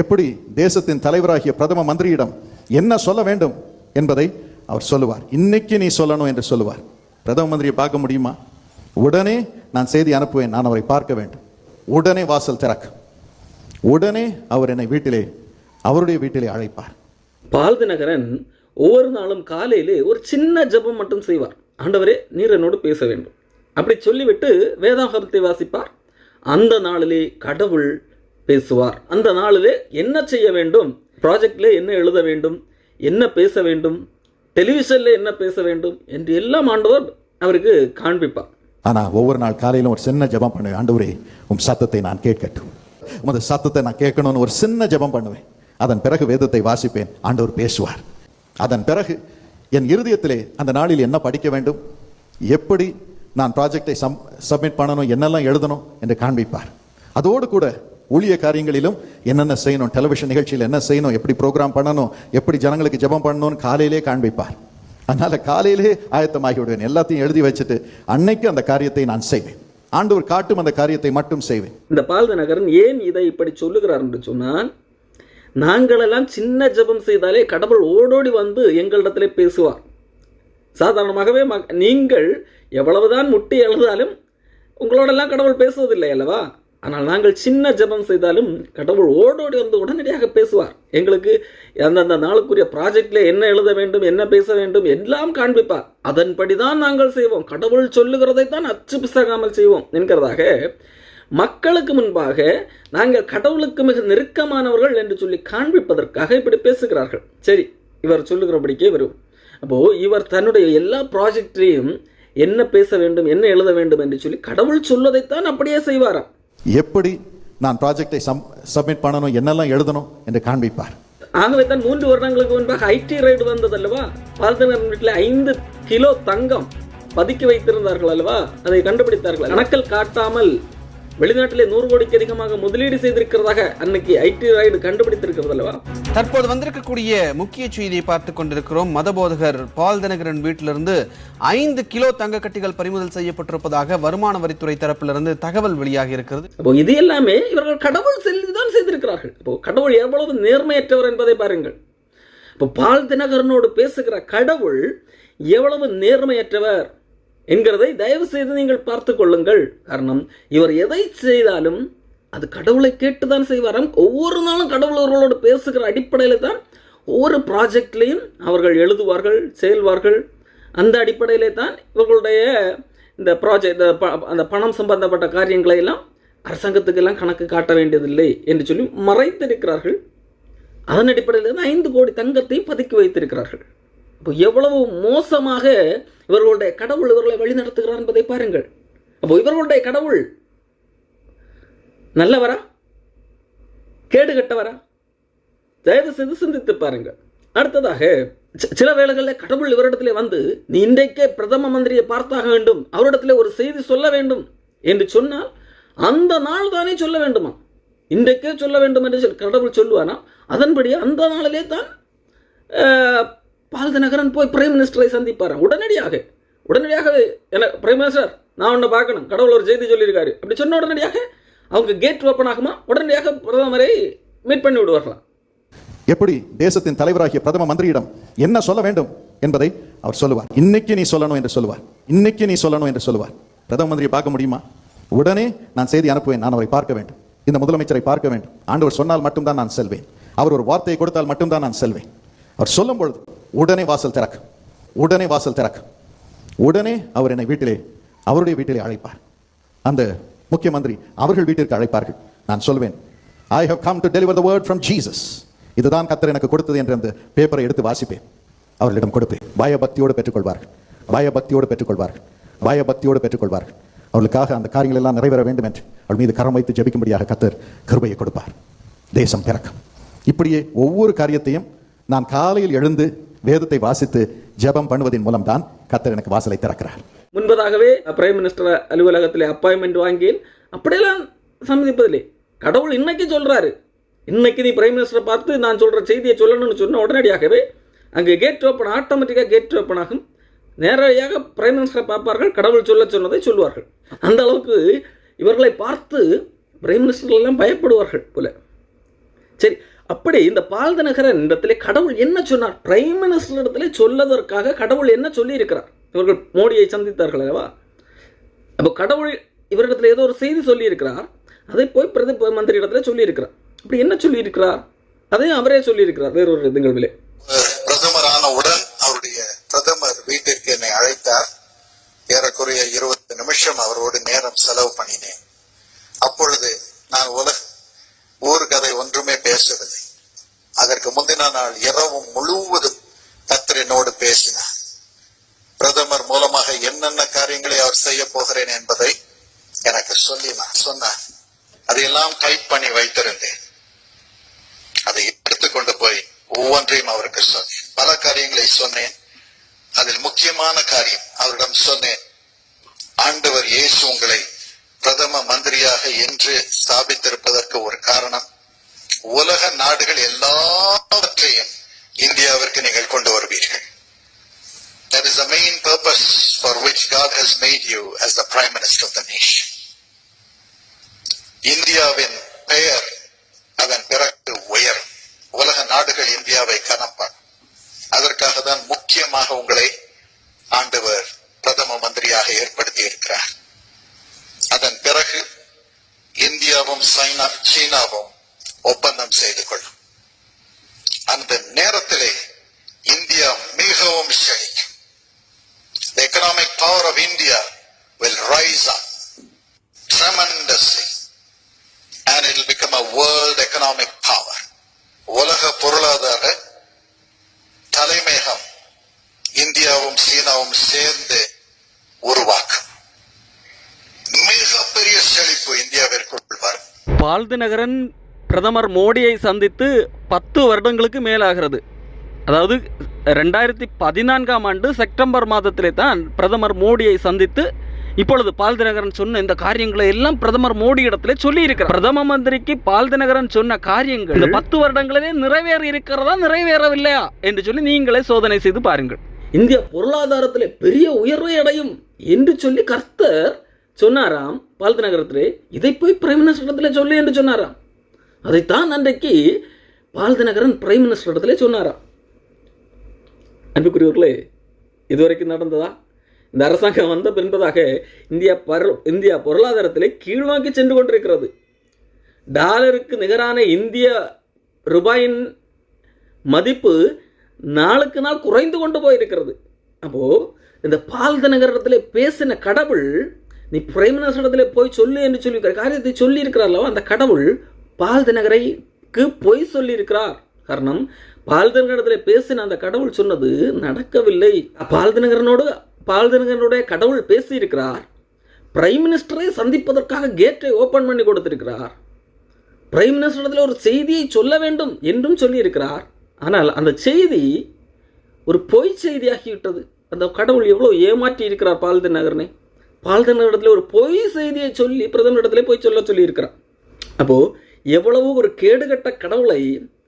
எப்படி தேசத்தின் தலைவராகிய பிரதம மந்திரியிடம் என்ன சொல்ல வேண்டும் என்பதை அவர் சொல்லுவார். இன்னைக்கு நீ சொல்லணும் என்று சொல்லுவார். பிரதம மந்திரியை பார்க்க முடியுமா? உடனே நான் செய்தி அனுப்புவேன். நான் அவரை பார்க்க வேண்டும். உடனே வாசல் திறக்கும் உடனே அவர் என்னை வீட்டிலே அவருடைய வீட்டிலே அழைப்பார். பால்தினகரன் ஒவ்வொரு நாளும் காலையிலே ஒரு சின்ன ஜெபம் மட்டும் செய்வார். ஆண்டவரே நீர் என்னோடு பேச வேண்டும். அப்படி சொல்லிவிட்டு வேதாகமத்தை வாசிப்பார். அந்த நாளிலே கடவுள் பேசுவார். அந்த நாளிலே என்ன செய்ய வேண்டும்? ப்ராஜெக்டில் என்ன எழுத வேண்டும்? என்ன பேச வேண்டும்? டெலிவிஷனில் என்ன பேச வேண்டும்? என்று எல்லாம் ஆண்டவர் அவருக்கு காண்பிப்பார். ஆனால் ஒவ்வொரு நாள் காலையிலும் ஒரு சின்ன ஜெபம் பண்ணுவேன் ஆண்டவரே உன் சத்தத்தை நான் கேட்கட்டும். உமது சத்தத்தை நான் கேட்கணும்னு ஒரு சின்ன ஜெபம் பண்ணுவேன். அதன் பிறகு வேதத்தை வாசிப்பேன். ஆண்டவர் பேசுவார். அதன் பிறகு என் இருதயத்திலே அந்த நாளில் என்ன படிக்க வேண்டும்? எப்படி நான் ப்ராஜெக்டை சம் சப்மிட் பண்ணணும்? என்னெல்லாம் எழுதணும்? என்று காண்பிப்பார். அதோடு கூட ஊழிய காரியங்களிலும் என்னென்ன செய்யணும்? டெலிவிஷன் நிகழ்ச்சியில் என்ன செய்யணும்? எப்படி ப்ரோக்ராம் பண்ணணும்? எப்படி ஜனங்களுக்கு ஜெபம் பண்ணணும்னு காலையிலே காண்பிப்பார். அதனால் காலையிலே ஆயத்தமாகி விடுவேன் எல்லாத்தையும் எழுதி வச்சுட்டு அன்னைக்கு அந்த காரியத்தை நான் செய்வேன். ஆண்டவர் காட்டும் அந்த காரியத்தை மட்டும் செய்வேன். இந்த பால்த நகரன் ஏன் இதை இப்படி சொல்லுகிறார் என்று சொன்னால் நாங்களெல்லாம் சின்ன ஜெபம் செய்தாலே கடவுள் ஓடோடி வந்து எங்களிடத்திலே பேசுவார். சாதாரணமாகவே நீங்கள் எவ்வளவுதான் முட்டி எழுதாலும் உங்களோடெல்லாம் கடவுள் பேசுவதில்லை அல்லவா? ஆனால் நாங்கள் சின்ன ஜெபம் செய்தாலும் கடவுள் ஓடோடி வந்து உடனடியாக பேசுவார். எங்களுக்கு அந்தந்த நாளுக்குரிய ப்ராஜெக்டில் என்ன எழுத வேண்டும் என்ன பேச வேண்டும் எல்லாம் காண்பிப்பார். அதன்படி தான் நாங்கள் செய்வோம். கடவுள் சொல்லுகிறதை தான் அச்சு பிசகாமல் செய்வோம் என்கிறதாக மக்களுக்கு முன்பாக நாங்கள் கடவுளுக்கு மிக நெருக்கமானவர்கள் என்று சொல்லி காண்பிப்பதற்காக இப்படி பேசுகிறார்கள். சரி இவர் சொல்லுகிறபடிக்கே வரும். அப்போ இவர் தன்னுடைய எல்லா ப்ராஜெக்டையும் என்ன பேச வேண்டும் என்ன எழுத வேண்டும் என்று சொல்லி கடவுள் சொல்வதைத்தான் அப்படியே செய்வாராம். எப்படி நான் ப்ராஜெக்டை சம் சப்மிட் பண்ணணும் என்னெல்லாம் எழுதணும் என்று காண்பிப்பார். ஆகவே தான் மூன்று வருடங்களுக்கு முன்பாக ஐடி ரைடு வந்தது அல்லவா? பால்தனர் வீட்டில் ஐந்து கிலோ தங்கம் பதுக்கி வைத்திருந்தார்கள் அல்லவா? அதை கண்டுபிடித்தார்கள். கணக்கில் காட்டாமல் வெளிநாட்டிலே நூறு கோடிக்கு அதிகமாக முதலீடு செய்திருக்கிறதாக அன்னைக்கு ஐடி ரைடு கண்டுபிடித்திருக்கிறது அல்லவா? தற்போது வந்திருக்கக்கூடிய முக்கிய செய்தியை பார்த்து கொண்டிருக்கிறோம். மதபோதகர் பால் தினகரன் வீட்டிலிருந்து ஐந்து கிலோ தங்க கட்டிகள் பறிமுதல் செய்யப்பட்டிருப்பதாக வருமான வரித்துறை தரப்பிலிருந்து தகவல் வெளியாகி இருக்கிறது. அப்போ இது எல்லாமே இவர்கள் கடவுள் செல்லிதான் செய்திருக்கிறார்கள். இப்போ கடவுள் எவ்வளவு நேர்மையற்றவர் என்பதை பாருங்கள். இப்போ பால் தினகரனோடு பேசுகிற கடவுள் எவ்வளவு நேர்மையற்றவர்? என்கிறதை தயவு செய்து நீங்கள் பார்த்து கொள்ளுங்கள் காரணம் இவர் எதை செய்தாலும் அது கடவுளை கேட்டு தான் செய்வாராம் ஒவ்வொரு நாளும் கடவுள் அவர்களோடு பேசுகிற அடிப்படையில் தான் ஒவ்வொரு ப்ராஜெக்ட்லையும் அவர்கள் எழுதுவார்கள் செயல்வார்கள். அந்த அடிப்படையிலே தான் இவர்களுடைய இந்த ப்ராஜெக்ட் அந்த பணம் சம்பந்தப்பட்ட காரியங்களை எல்லாம் அரசாங்கத்துக்கெல்லாம் கணக்கு காட்ட வேண்டியதில்லை என்று சொல்லி மறைத்திருக்கிறார்கள். அதன் அடிப்படையில் தான் ஐந்து கோடி தங்கத்தை பதுக்கி வைத்திருக்கிறார்கள். அப்போ எவ்வளவு மோசமாக இவர்களுடைய கடவுள் இவர்களை வழிநடத்துகிறார் என்பதை பாருங்கள். அப்போ இவர்களுடைய கடவுள் நல்லவரா? கேடு கட்டவரா தயவு செய்து சிந்தித்து பாருங்கள். அடுத்ததாக சில வேளைகளில் கடவுள் இவரிடத்திலே வந்து நீ இன்றைக்கே பிரதம மந்திரியை பார்த்தாக வேண்டும். அவரிடத்திலே ஒரு செய்தி சொல்ல வேண்டும். என்று சொன்னால் அந்த நாள் தானே சொல்ல வேண்டுமா? இன்றைக்கே சொல்ல வேண்டும் என்று கடவுள் சொல்லுவானா? அதன்படி அந்த நாளிலே தான் அஹ், போய் பிரைம் மினிஸ்டரை சந்திப்பார்? உடனடியாக. உடனடியாக என்ன பிரைம் மினிஸ்டர் நான் உன்னை பார்க்கணும். கடவுள் ஒரு செய்தி சொல்லியிருக்காரு. அப்படி சொன்ன உடனடியாக அவங்க கேட் ஓப்பன் ஆகுமா? உடனடியாக பிரதமரை மீட் பண்ணி விடுவார்களாம் எப்படி தேசத்தின் தலைவராகிய பிரதம மந்திரியிடம் என்ன சொல்ல வேண்டும் என்பதை அவர் சொல்லுவார். இன்னைக்கு நீ சொல்லணும் என்று சொல்லுவார். இன்னைக்கு நீ சொல்லணும் என்று சொல்லுவார். பிரதம மந்திரியை பார்க்க முடியுமா? உடனே நான் செய்தி அனுப்புவேன். நான் அவரை பார்க்க வேண்டும். இந்த முதலமைச்சரை பார்க்க வேண்டும். ஆண்டவர் சொன்னால் மட்டும்தான் நான் செல்வேன். அவர் ஒரு வார்த்தையை கொடுத்தால் மட்டும்தான் நான் செல்வேன். அவர் சொல்லும் பொழுது உடனே வாசல் திறக்கு. உடனே வாசல் திறக்கு. உடனே அவர் என்னை வீட்டிலே அவருடைய வீட்டிலே அழைப்பார். அந்த முக்கிய மந்திரி அவர்கள் வீட்டிற்கு அழைப்பார்கள். நான் சொல்வேன் I have come to deliver the word from Jesus இதுதான் கத்தர் எனக்கு கொடுத்தது என்று அந்த பேப்பரை எடுத்து வாசிப்பேன். அவர்களிடம் கொடுப்பேன். பயபக்தியோடு பெற்றுக்கொள்வார்கள். பயபக்தியோடு பெற்றுக்கொள்வார்கள். பயபக்தியோடு பெற்றுக்கொள்வார்கள். அவர்களுக்காக அந்த காரியங்கள் எல்லாம் நிறைவேற வேண்டும் என்று அவள் மீது கரம் வைத்து ஜபிக்கும்படியாக கத்தர் கிருபையை கொடுப்பார். தேசம் பிறக்கும் இப்படியே ஒவ்வொரு காரியத்தையும் நான் காலையில் எழுந்து வேதத்தை வாசித்து ஜெபம் பண்ணுவதன் மூலம்தான் கத்தர் எனக்கு வாசலை திறக்கிறார். முன்பதாகவே பிரைம் மினிஸ்டர் அலுவலகத்தில் அப்பாயின்மெண்ட் வாங்கி அப்படியெல்லாம் சம்மதிப்பதில்லை. கடவுள் இன்னைக்கு சொல்றாரு. இன்னைக்கு நீ பிரைம் மினிஸ்டரை பார்த்து நான் சொல்ற செய்தியை சொல்லணும்னு சொன்ன உடனடியாகவே அங்கே கேட் ஓப்பன் ஆட்டோமேட்டிக்காக கேட் ஓப்பன் ஆகும். நேரடியாக பிரைம் மினிஸ்டரை பார்ப்பார்கள் கடவுள் சொல்ல சொன்னதை சொல்லுவார்கள் அந்த அளவுக்கு இவர்களை பார்த்து பிரைம் மினிஸ்டர்லாம் பயப்படுவார்கள் போல. சரி அப்படி இந்த பால்தநகரன் இடத்திலே கடவுள் என்ன சொன்னார்? பிரைம் மினிஸ்டர் இடத்திலே சொல்லதற்காக கடவுள் என்ன சொல்லி இருக்கிறார் இவர்கள் மோடியை சந்தித்தார்கள் அல்லவா? அப்போ கடவுள் இவரிடத்துல ஏதோ ஒரு செய்தி சொல்லியிருக்கிறார். அதை போய் பிரதி மந்திரி இடத்துல சொல்லியிருக்கிறார். அப்படி என்ன சொல்லியிருக்கிறார்? அதையும் அவரே சொல்லியிருக்கிறார் வேறொரு நிகழ்விலே பிரதமரான உடன் அவருடைய பிரதமர் வீட்டிற்கு என்னை அழைத்தார். ஏறக்குறைய இருபது நிமிஷம் அவரோடு நேரம் செலவு பண்ணினேன். அப்பொழுது நான் உலக ஊர்கதை ஒன்றுமே பேசவில்லை. அதற்கு முந்தின நாள் இரவும் முழுவதும் கத்தர் பேசினார். பிரதமர் மூலமாக என்னென்ன காரியங்களை அவர் செய்ய போகிறேன் என்பதை எனக்கு சொல்லினார். சொன்னார். அதையெல்லாம் டைப் பண்ணி வைத்திருந்தேன். அதை எடுத்துக்கொண்டு போய் ஒவ்வொன்றையும் அவருக்கு சொன்னேன். பல காரியங்களை சொன்னேன். அதில் முக்கியமான காரியம் அவரிடம் சொன்னேன். ஆண்டவர் இயேசு உங்களை பிரதம மந்திரியாக என்று ஸ்தாபித்திருப்பதற்கு ஒரு காரணம். உலக நாடுகள் எல்லாவற்றையும் இந்தியாவிற்கு நீங்கள் கொண்டு வருவீர்கள். That is the main purpose for which God has made you as the Prime Minister of the nation. இந்தியாவின் பெயர் அதன் பிறகு உயரும். உலக நாடுகள் இந்தியாவை கனப்பான். அதற்காக தான் முக்கியமாக உங்களை ஆண்டவர் பிரதம மந்திரியாக ஏற்படுத்தி இருக்கிறார். அதன் பிறகு இந்தியாவும் சைனா சீனாவும் ஒப்பந்தம் செய்து கொள்ள பால்திநகரன் பிரதமர் மோடியை சந்தித்து பத்து வருடங்களுக்கு மேலாகிறது. அதாவது ரெண்டாயிரத்தி பதினான்காம் ஆண்டு செப்டம்பர் மாதத்திலே தான் பிரதமர் மோடியை சந்தித்து இப்பொழுது பால்தினகரன் சொன்ன இந்த காரியங்களை எல்லாம் பிரதமர் மோடி இடத்துல சொல்லி இருக்கிறார் பிரதம மந்திரிக்கு பால்தினகரன் சொன்ன காரியங்கள் இந்த பத்து வருடங்களிலே நிறைவேற இருக்கிறதா நிறைவேறவில்லையா என்று சொல்லி நீங்களே சோதனை செய்து பாருங்கள். இந்திய பொருளாதாரத்திலே பெரிய உயர்வை அடையும் என்று சொல்லி கர்த்தர் சொன்னாராம் பால்தினகரத்திலே இதை போய் பிரைம் மினிஸ்டர் இடத்துல சொல்லு என்று சொன்னாராம். அதைத்தான் அன்றைக்கு பால்தினகரன் பிரைம் மினிஸ்டர் இடத்துல சொன்னாராம். அன்புக்குரியவர்களே இதுவரைக்கும் நடந்ததா? இந்த அரசாங்கம் வந்த பின்பதாக இந்தியா பரு இந்தியா பொருளாதாரத்திலே கீழ்நோக்கி சென்று கொண்டிருக்கிறது. டாலருக்கு நிகரான இந்திய ரூபாயின் மதிப்பு நாளுக்கு நாள் குறைந்து கொண்டு போயிருக்கிறது. அப்போது இந்த பால்தநகரத்தில் பேசின கடவுள் நீ பிரைம் மினிஸ்டர் இடத்துல போய் சொல்லு என்று சொல்லியிருக்கிற காரியத்தை சொல்லி இருக்கிறார்களோ அந்த கடவுள் பால்தநகரைக்கு பொய் சொல்லியிருக்கிறார். காரணம் பால்தநகரத்தில் பேசின அந்த கடவுள் சொன்னது நடக்கவில்லை. பால்தநகரனோடு பால்தநகரனுடைய கடவுள் பேசியிருக்கிறார். பிரைம் மினிஸ்டரை சந்திப்பதற்காக கேட்டை ஓப்பன் பண்ணி கொடுத்திருக்கிறார். பிரைம் மினிஸ்டரிடத்தில் ஒரு செய்தியை சொல்ல வேண்டும் என்றும் சொல்லியிருக்கிறார். ஆனால் அந்த செய்தி ஒரு பொய் செய்தியாகிவிட்டது. அந்த கடவுள் எவ்வளோ ஏமாற்றி இருக்கிறார் பால்தன் நகரனை. பால்தன் நகரத்தில் ஒரு பொய் செய்தியை சொல்லி பிரதமரிடத்திலே போய் சொல்ல சொல்லியிருக்கிறார். அப்போது எவ்வளவு ஒரு கேடுகட்ட கடவுளை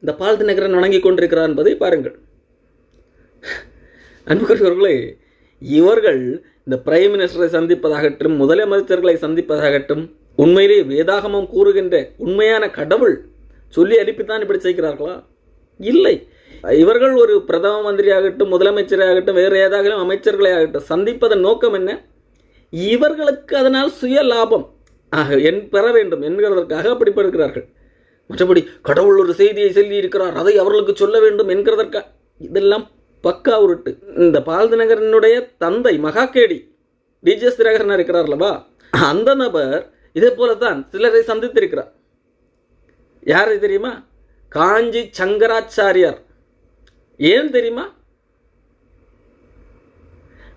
இந்த பால்தி நகரன் வணங்கி கொண்டிருக்கிறார் என்பதை பாருங்கள். அன்புக்குரியவர்களே இவர்கள் இந்த பிரைம் மினிஸ்டரை சந்திப்பதாகட்டும் முதலமைச்சர்களை சந்திப்பதாகட்டும் உண்மையிலே வேதாகமம் கூறுகின்ற உண்மையான கடவுள் சொல்லி அனுப்பித்தான் இப்படி செய்கிறார்களா? இல்லை. இவர்கள் ஒரு பிரதம மந்திரியாகட்டும் முதலமைச்சராகட்டும் வேறு ஏதாகலும் அமைச்சர்களை ஆகட்டும் சந்திப்பதன் நோக்கம் என்ன? இவர்களுக்கு அதனால் சுய லாபம். ஆக என் பெற வேண்டும். என்கிறதற்காக அப்படி இருக்கிறார்கள். மற்றபடி கடவுள் ஒரு செய்தியை சொல்லி இருக்கிறார். அதை அவர்களுக்கு சொல்ல வேண்டும் என்கிறதற்கா? இதெல்லாம் பக்கா உருட்டு. இந்த பால்தினகரனுடைய தந்தை மகாகேடி டிஜிஎஸ் தினகரன் இருக்கிறார் அல்லவா? அந்த நபர் இதே போல தான் சிலரை சந்தித்திருக்கிறார். யாரை தெரியுமா? காஞ்சி சங்கராச்சாரியார். ஏன் தெரியுமா?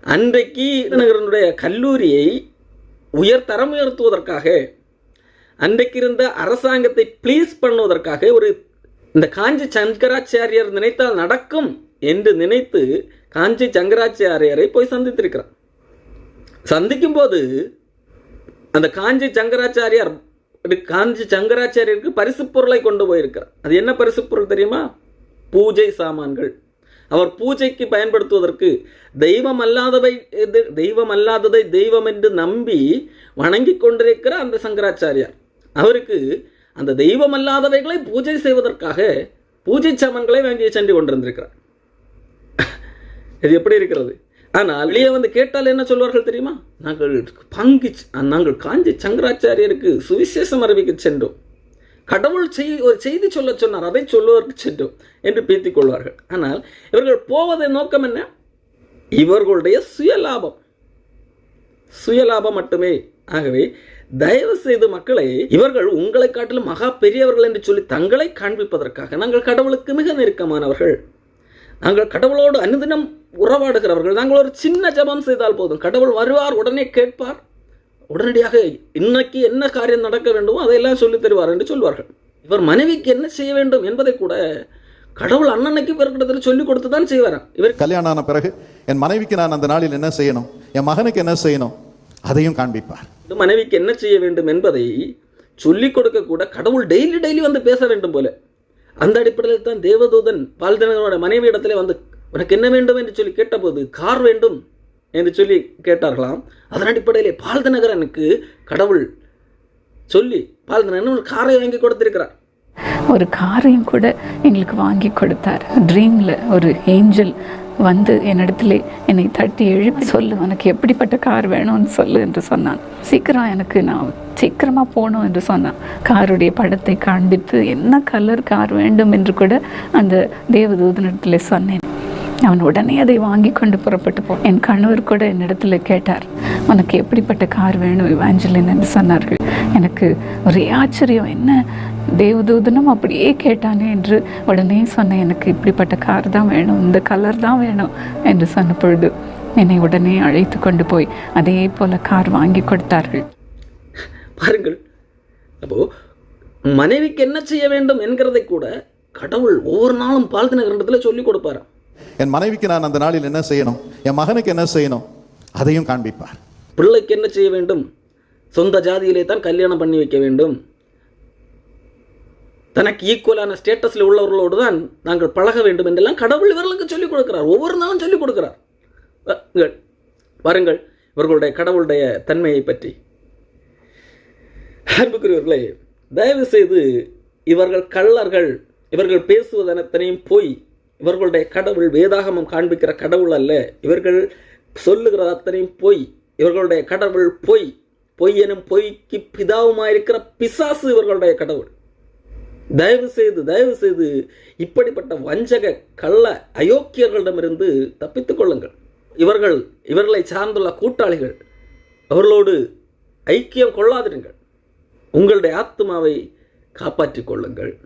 அன்றைக்கு நகரனுடைய கல்லூரியை உயர் தரம் உயர்த்துவதற்காக அன்றைக்கு இருந்த அரசாங்கத்தை ப்ளீஸ் பண்ணுவதற்காக ஒரு இந்த காஞ்சி சங்கராச்சாரியார் நினைத்தால் நடக்கும் என்று நினைத்து காஞ்சி சங்கராச்சாரியாரை போய் சந்தித்திருக்கிறார். சந்திக்கும் போது அந்த காஞ்சி சங்கராச்சாரியார் காஞ்சி சங்கராச்சாரியருக்கு பரிசு பொருளை கொண்டு போயிருக்கிறார். அது என்ன பரிசு பொருள் தெரியுமா? பூஜை சாமான்கள். அவர் பூஜைக்கு பயன்படுத்துவதற்கு தெய்வம் அல்லாதவை எது தெய்வம் அல்லாததை தெய்வம் என்று நம்பி வணங்கி கொண்டிருக்கிற அந்த சங்கராச்சாரியார். அவருக்கு அந்த தெய்வம் அல்லாதவைகளை பூஜை செய்வதற்காக பூஜை சாமான்களை வாங்கி சென்று கொண்டிருந்திருக்கிறார். இது எப்படி இருக்கிறது? ஆனால் வெளியே வந்து கேட்டால் என்ன சொல்வார்கள் தெரியுமா? நாங்கள் பங்கு நாங்கள் காஞ்சி சங்கராச்சாரியருக்கு சுவிசேஷம் அறிவிக்க சென்றோம். கடவுள் செய் ஒரு செய்தி சொல்ல சொன்னார் அதை சொல்லுவதற்கு சென்றோம் என்று பேத்திக் கொள்வார்கள். ஆனால் இவர்கள் போவதன் நோக்கம் என்ன? இவர்களுடைய சுயலாபம். சுயலாபம் மட்டுமே. ஆகவே தயவு செய்து மக்களை இவர்கள் உங்களை காட்டிலும் மகா பெரியவர்கள் என்று சொல்லி தங்களை காண்பிப்பதற்காக நாங்கள் கடவுளுக்கு மிக நெருக்கமானவர்கள். நாங்கள் கடவுளோடு அனுதினம் உறவாடுகிறவர்கள். நாங்கள் ஒரு சின்ன ஜெபம் செய்தால் போதும். கடவுள் வருவார் உடனே கேட்பார். உடனடியாக இன்னைக்கு என்ன காரியம் நடக்க வேண்டுமோ அதையெல்லாம் சொல்லித் தருவார் என்று சொல்வார்கள். இவர் மனைவிக்கு என்ன செய்ய வேண்டும் என்பதை கூட கடவுள் அண்ணனுக்கு பிறக்கிடத்தில் சொல்லிக் கொடுத்து தான் செய்வாராம் இவர் கல்யாணம் ஆன பிறகு என் மனைவிக்கு நான் அந்த நாளில் என்ன செய்யணும்? என் மகனுக்கு என்ன செய்யணும்? அதையும் காண்பிப்பார். மனைவிக்கு என்ன செய்ய வேண்டும் என்பதை சொல்லிக் கொடுக்க கூட கடவுள் டெய்லி டெய்லி வந்து பேச வேண்டும் போல. அந்த அடிப்படையில் தான் தேவதூதன் பால்தனகரோட மனைவி இடத்துல வந்து உனக்கு என்ன வேண்டும்? என்று சொல்லி கேட்டபோது கார் வேண்டும். என்று சொல்லி கேட்டார்களாம். அதன் அடிப்படையிலே பால்தனகரனுக்கு கடவுள் சொல்லி பால்தனகரன் ஒரு காரை வாங்கி கொடுத்திருக்கிறார். ஒரு காரையும் கூட எங்களுக்கு வாங்கி கொடுத்தார். ட்ரீமில் ஒரு ஏஞ்சல் வந்து என்னிடத்துல என்னை தட்டி எழுப்பி சொல்லு உனக்கு எப்படிப்பட்ட கார் வேணும்னு சொல்லு என்று சொன்னான். சீக்கிரம் எனக்கு நான் சீக்கிரமாக போகணும் என்று சொன்னான். காருடைய படத்தை காண்பித்து என்ன கலர் கார் வேண்டும் என்று கூட அந்த தேவதூதனிடத்தில் சொன்னேன். அவன் உடனே அதை வாங்கி கொண்டு புறப்பட்டு போ. என் கணவர் கூட என்னிடத்துல கேட்டார் உனக்கு எப்படிப்பட்ட கார் வேணும் இவாஞ்சலின்? என்று சொன்னார்கள். எனக்கு ஒரே ஆச்சரியம் என்ன? தேவதூதனும் அப்படியே கேட்டானே? என்று உடனே சொன்னேன் எனக்கு இப்படிப்பட்ட கார் தான் வேணும் இந்த கலர் தான் வேணும் என்று சொன்ன பொழுது என்னை உடனே அழைத்து கொண்டு போய் அதே போல கார் வாங்கி கொடுத்தார்கள். பாருங்கள் அப்போ மனைவிக்கு என்ன செய்ய வேண்டும் என்கிறதை கூட கடவுள் ஒவ்வொரு நாளும் பால்தனகரண்டத்தில் சொல்லிக் கொடுப்பாராம். என் மனைவிக்கு நான் அந்த நாளில் என்ன செய்யணும்? என் மகனுக்கு என்ன செய்யணும்? அதையும் காண்பிப்பார். பிள்ளைக்கு என்ன செய்ய வேண்டும்? சொந்த ஜாதியிலே தான் கல்யாணம் பண்ணி வைக்க வேண்டும். தனக்கு ஈக்குவலான ஸ்டேட்டஸில் உள்ளவர்களோடு தான் நாங்கள் பழக வேண்டும் என்றெல்லாம் கடவுள் இவர்களுக்கு சொல்லிக் கொடுக்கிறார். ஒவ்வொரு நாளும் சொல்லிக் கொடுக்கிறார். வாருங்கள். பாருங்கள் இவர்களுடைய கடவுளுடைய தன்மையை பற்றி. அன்புக்குரியவர்களே தயவு செய்து இவர்கள் கள்ளர்கள் இவர்கள் பேசுவதனத்தனையும் போய் இவர்களுடைய கடவுள் வேதாகமம் காண்பிக்கிற கடவுள் அல்ல. இவர்கள் சொல்லுகிற அத்தனையும் பொய். இவர்களுடைய கடவுள் பொய். பொய் எனும் பொய்க்கு பிதாவுமாயிருக்கிற பிசாசு இவர்களுடைய கடவுள். தயவு செய்து தயவு செய்து இப்படிப்பட்ட வஞ்சக கள்ள அயோக்கியர்களிடமிருந்து தப்பித்துக் கொள்ளுங்கள். இவர்கள் இவர்களை சார்ந்துள்ள கூட்டாளிகள் அவர்களோடு ஐக்கியம் கொள்ளாதிருங்கள். உங்களுடைய ஆத்மாவை காப்பாற்றிக் கொள்ளுங்கள்.